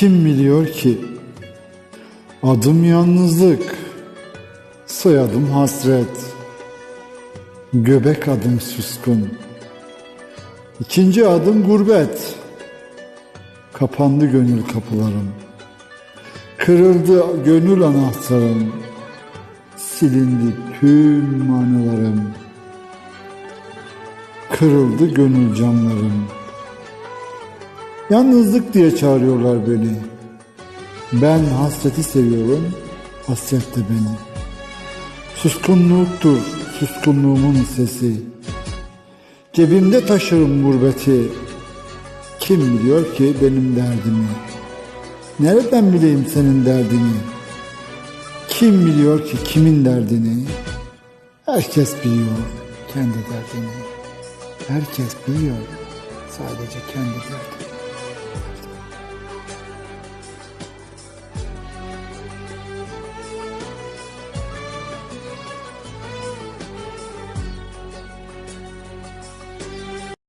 Kim biliyor ki? Adım yalnızlık, soyadım hasret, göbek adım suskun, ikinci adım gurbet, kapandı gönül kapılarım, kırıldı gönül anahtarım, silindi tüm anılarım, kırıldı gönül camlarım. Yalnızlık diye çağırıyorlar beni. Ben hasreti seviyorum, hasret de beni. Suskunluktur suskunluğumun sesi. Cebimde taşırım gurbeti. Kim biliyor ki benim derdimi? Nereden bileyim senin derdini? Kim biliyor ki kimin derdini? Herkes biliyor kendi derdini. Herkes biliyor sadece kendi derdini.